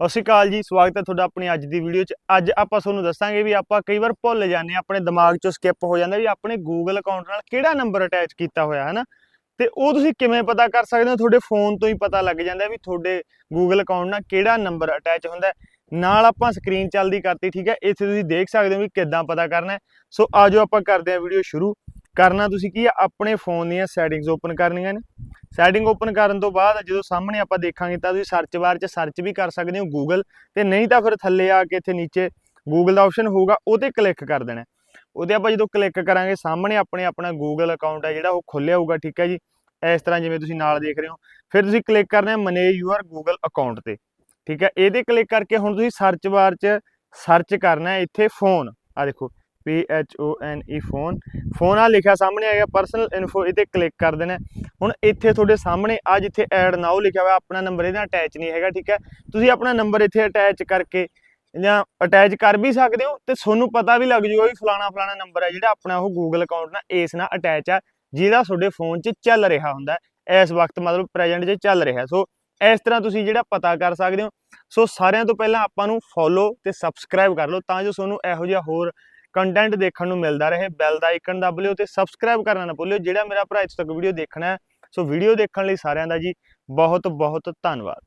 ਸਤਿ ਸ਼੍ਰੀ ਅਕਾਲ ਜੀ, ਸਵਾਗਤ ਹੈ ਤੁਹਾਡਾ ਆਪਣੀ ਅੱਜ ਦੀ ਵੀਡੀਓ 'ਚ। ਅੱਜ ਆਪਾਂ ਤੁਹਾਨੂੰ ਦੱਸਾਂਗੇ ਵੀ ਆਪਾਂ ਕਈ ਵਾਰ ਭੁੱਲ ਜਾਂਦੇ ਹਾਂ, ਆਪਣੇ ਦਿਮਾਗ 'ਚੋਂ ਸਕਿਪ ਹੋ ਜਾਂਦਾ ਵੀ ਆਪਣੇ Google ਅਕਾਊਂਟ ਨਾਲ ਕਿਹੜਾ ਨੰਬਰ ਅਟੈਚ ਕੀਤਾ ਹੋਇਆ ਹੈ ਨਾ ਤੇ ਉਹ ਤੁਸੀਂ ਕਿਵੇਂ ਪਤਾ ਕਰ ਸਕਦੇ ਹੋ? ਤੁਹਾਡੇ ਫੋਨ ਤੋਂ ਹੀ ਪਤਾ ਲੱਗ ਜਾਂਦਾ ਵੀ ਤੁਹਾਡੇ Google ਅਕਾਊਂਟ ਨਾਲ ਕਿਹੜਾ ਨੰਬਰ ਅਟੈਚ ਹੁੰਦਾ ਨਾਲ ਆਪਾਂ ਸਕਰੀਨ ਚੱਲਦੀ ਕਰਤੀ, ਠੀਕ ਹੈ? ਇੱਥੇ ਤੁਸੀਂ ਦੇਖ ਸਕਦੇ ਹੋ ਵੀ ਕਿੱਦਾਂ ਪਤਾ ਕਰਨਾ ਹੈ। ਸੋ ਆਜੋ ਆਪਾਂ ਕਰਦੇ ਹਾਂ ਵੀਡੀਓ ਸ਼ੁਰੂ। ਕਰਨਾ ਤੁਸੀਂ ਕੀ ਆ? ਆਪਣੇ ਫੋਨ ਦੀਆਂ ਸੈਟਿੰਗਸ ਓਪਨ ਕਰਨੀਆਂ ਨੇ। ਸੈਟਿੰਗ ਓਪਨ ਕਰਨ ਤੋਂ ਬਾਅਦ ਜਦੋਂ ਸਾਹਮਣੇ ਆਪਾਂ ਦੇਖਾਂਗੇ ਤਾਂ ਤੁਸੀਂ ਸਰਚ ਬਾਰ 'ਚ ਸਰਚ ਵੀ ਕਰ ਸਕਦੇ ਹੋ ਗੂਗਲ ਤੇ ਨਹੀਂ ਤਾਂ ਫਿਰ ਥੱਲੇ ਆ ਕੇ ਇੱਥੇ ਨੀਚੇ ਗੂਗਲ ਦਾ ਆਪਸ਼ਨ ਹੋਊਗਾ ਉਹ ਤੇ ਕਲਿੱਕ ਕਰ ਦੇਣਾ। ਉਹਦੇ ਆਪਾਂ ਜਦੋਂ ਕਲਿੱਕ ਕਰਾਂਗੇ, ਸਾਹਮਣੇ ਆਪਣੇ ਆਪਣਾ ਗੂਗਲ ਅਕਾਊਂਟ ਹੈ ਜਿਹੜਾ ਉਹ ਖੁੱਲਿਆ ਹੋਊਗਾ, ਠੀਕ ਹੈ ਜੀ? ਇਸ ਤਰ੍ਹਾਂ ਜਿਵੇਂ ਤੁਸੀਂ ਨਾਲ ਦੇਖ ਰਹੇ ਹੋ। ਫਿਰ ਤੁਸੀਂ ਕਲਿੱਕ ਕਰਨਾ ਹੈ ਮਨੇ ਯੂਅਰ ਗੂਗਲ ਅਕਾਊਂਟ ਤੇ, ਠੀਕ ਹੈ? ਇਹਦੇ ਕਲਿੱਕ ਕਰਕੇ ਹੁਣ ਤੁਸੀਂ ਸਰਚ ਬਾਰ 'ਚ ਸਰਚ ਕਰਨਾ ਹੈ ਇੱਥੇ ਫੋਨ ਆ ਦੇਖੋ P H O N E phone phone ਆ ਲਿਖਿਆ ਸਾਹਮਣੇ ਆ ਗਿਆ ਪਰਸਨਲ ਇਨਫੋ ਇਹ ਕਲਿੱਕ ਕਰ ਦੇਣਾ। ਹੁਣ ਇੱਥੇ ਤੁਹਾਡੇ ਸਾਹਮਣੇ ਆ ਜਿੱਥੇ ਐਡ ਨਾਓ ਲਿਖਿਆ ਹੋਇਆ, ਆਪਣਾ ਨੰਬਰ ਇਹਦੇ ਨਾਲ ਅਟੈਚ ਨਹੀਂ ਹੈਗਾ, ਠੀਕ ਹੈ? ਤੁਸੀਂ ਆਪਣਾ ਨੰਬਰ ਇੱਥੇ ਅਟੈਚ ਕਰਕੇ ਜਾਂ ਅਟੈਚ ਕਰ ਵੀ ਸਕਦੇ ਹੋ ਤੇ ਤੁਹਾਨੂੰ ਪਤਾ ਵੀ ਲੱਗ ਜੂਗਾ ਵੀ ਫਲਾਣਾ ਫਲਾਣਾ ਨੰਬਰ ਹੈ ਜਿਹੜਾ ਆਪਣਾ ਉਹ Google ਅਕਾਊਂਟ ਨਾਲ ਇਸ ਨਾਲ ਅਟੈਚ ਆ, ਜਿਹਦਾ ਤੁਹਾਡੇ ਫੋਨ 'ਚ ਚੱਲ ਰਿਹਾ ਹੁੰਦਾ ਇਸ ਵਕਤ ਮਤਲਬ ਪ੍ਰੈਜ਼ੈਂਟ 'ਚ ਚੱਲ ਰਿਹਾ। ਸੋ ਇਸ ਤਰ੍ਹਾਂ ਤੁਸੀਂ ਜਿਹੜਾ ਪਤਾ ਕਰ ਸਕਦੇ ਹੋ। ਸੋ ਸਾਰਿਆਂ ਤੋਂ ਪਹਿਲਾਂ ਆਪਾਂ ਨੂੰ ਫੋਲੋ ਤੇ ਸਬਸਕ੍ਰਾਈਬ ਕਰ ਲਓ ਤਾਂ ਜੋ ਤੁਹਾਨੂੰ ਇਹੋ ਜਿਹਾ ਹੋਰ ਕੰਟੈਂਟ ਦੇਖਣ ਨੂੰ ਮਿਲਦਾ ਰਹੇ ਬੈਲ ਦਾ ਆਈਕਨ ਦਬ ਲਿਓ ਤੇ ਸਬਸਕ੍ਰਾਈਬ ਕਰਨਾ ਨਾ ਭੁੱਲਿਓ, ਜਿਹੜਾ ਮੇਰਾ ਭਰਾ ਇੱਥੇ ਤੱਕ ਵੀਡੀਓ ਦੇਖਣਾ ਹੈ। ਸੋ ਵੀਡੀਓ ਦੇਖਣ ਲਈ ਸਾਰਿਆਂ ਦਾ ਜੀ ਬਹੁਤ ਬਹੁਤ ਧੰਨਵਾਦ।